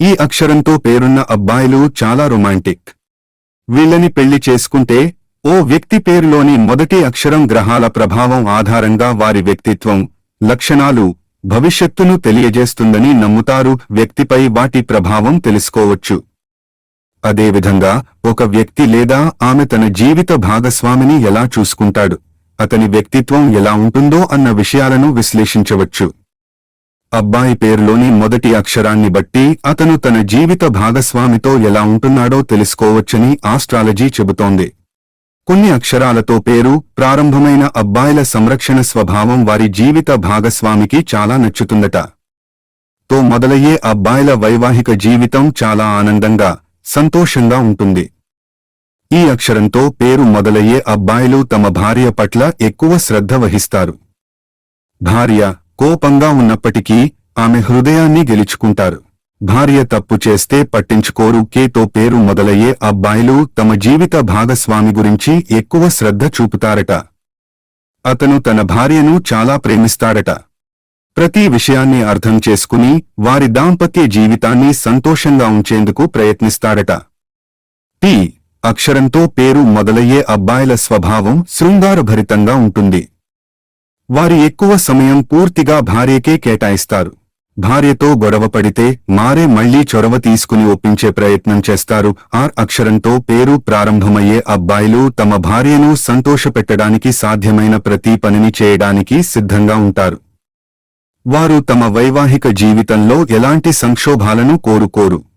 ఈ అక్షరంతో పేరున్న అబ్బాయిలు చాలా రొమాంటిక్. వీళ్ళని పెళ్ళి చేసుకుంటే ఓ వ్యక్తి పేరులోని మొదటి అక్షరం గ్రహాల ప్రభావం ఆధారంగా వారి వ్యక్తిత్వం లక్షణాలు భవిష్యత్తును తెలియజేస్తుందని నమ్ముతారు వ్యక్తిపై వాటి ప్రభావం తెలుసుకోవచ్చు. అదేవిధంగా ఒక వ్యక్తి లేదా ఆమె తన జీవిత భాగస్వామిని ఎలా చూసుకుంటాడు అతని వ్యక్తిత్వం ఎలా ఉంటుందో అన్న విషయాలను విశ్లేషించవచ్చు. అబ్బాయి పేరులోని మొదటి అక్షరాన్ని బట్టి అతను తన జీవిత భాగస్వామితో ఎలా ఉంటున్నాడో తెలుసుకోవచ్చని ఆస్ట్రాలజీ చెబుతోంది. కొన్ని అక్షరాలతో పేరు ప్రారంభమైన అబ్బాయిల సంరక్షణ స్వభావం వారి జీవిత భాగస్వామికి చాలా నచ్చుతుందట. తో మొదలయ్యే అబ్బాయిల వైవాహిక జీవితం చాలా ఆనందంగా సంతోషంగా ఉంటుంది. ఈ అక్షరంతో పేరు మొదలయ్యే అబ్బాయిలు తమ భార్య పట్ల ఎక్కువ శ్రద్ధ వహిస్తారు. భార్య కోపంగా ఉన్నప్పటికీ ఆమె హృదయాన్ని గెలుచుకుంటారు. భార్య తప్పు చేస్తే పట్టించుకోరు. కేతో పేరు మొదలయ్యే అబ్బాయిలు తమ జీవిత భాగస్వామి గురించి ఎక్కువ శ్రద్ధ చూపుతారట. అతను తన భార్యను చాలా ప్రేమిస్తాడట. ప్రతి విషయాన్ని అర్థం చేసుకుని వారి దాంపత్య జీవితాన్ని సంతోషంగా ఉంచేందుకు ప్రయత్నిస్తాడట. టి అక్షరంతో పేరు మొదలయ్యే అబ్బాయిల స్వభావం శృంగారభరితంగా ఉంటుంది. వారు ఎక్కువ సమయం పూర్తిగా భార్యకే కేటాయిస్తారు. భార్యతో గొడవ పడితే మారే మళ్ళీ చొరవ తీసుకుని ఒప్పించే ప్రయత్నం చేస్తారు. ఆర్ అక్షరంతో పేరు ప్రారంభమయ్యే అబ్బాయిలు తమ భార్యను సంతోషపెట్టడానికి సాధ్యమైన ప్రతి పనిని చేయడానికి సిద్ధంగా ఉంటారు. వారు తమ వైవాహిక జీవితంలో ఎలాంటి సంక్షోభాలను కోరుకోరు.